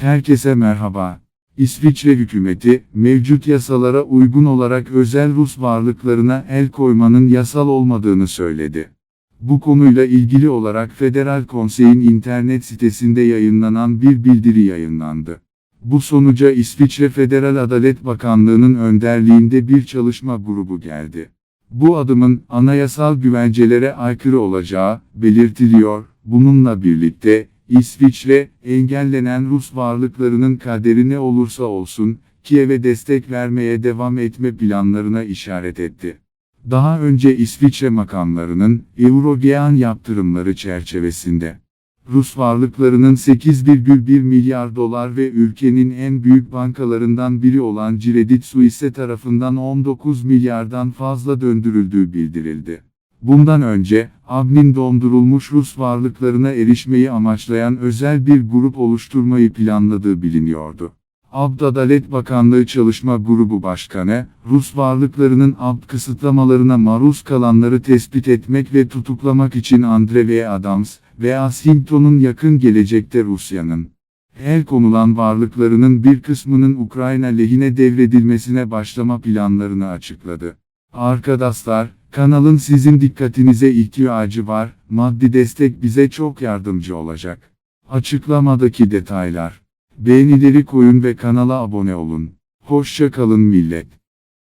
Herkese merhaba. İsviçre hükümeti, mevcut yasalara uygun olarak özel Rus varlıklarına el koymanın yasal olmadığını söyledi. Bu konuyla ilgili olarak Federal Konsey'in internet sitesinde yayınlanan bir bildiri yayınlandı. Bu sonuca İsviçre Federal Adalet Bakanlığı'nın önderliğinde bir çalışma grubu geldi. Bu adımın anayasal güvencelere aykırı olacağı belirtiliyor. Bununla birlikte İsviçre, engellenen Rus varlıklarının kaderi ne olursa olsun, Kiev'e destek vermeye devam etme planlarına işaret etti. Daha önce İsviçre makamlarının, Eurogean yaptırımları çerçevesinde, Rus varlıklarının 8,1 milyar dolar ve ülkenin en büyük bankalarından biri olan Credit Suisse tarafından 19 milyardan fazla döndürüldüğü bildirildi. Bundan önce, AB'nin dondurulmuş Rus varlıklarına erişmeyi amaçlayan özel bir grup oluşturmayı planladığı biliniyordu. ABD Adalet Bakanlığı Çalışma Grubu Başkanı, Rus varlıklarının ABD kısıtlamalarına maruz kalanları tespit etmek ve tutuklamak için Andre V. Adams ve Washington'un yakın gelecekte Rusya'nın el konulan varlıklarının bir kısmının Ukrayna lehine devredilmesine başlama planlarını açıkladı. Arkadaşlar, kanalın sizin dikkatinize ihtiyacı var, maddi destek bize çok yardımcı olacak. Açıklamadaki detaylar. Beğenileri koyun ve kanala abone olun. Hoşça kalın millet.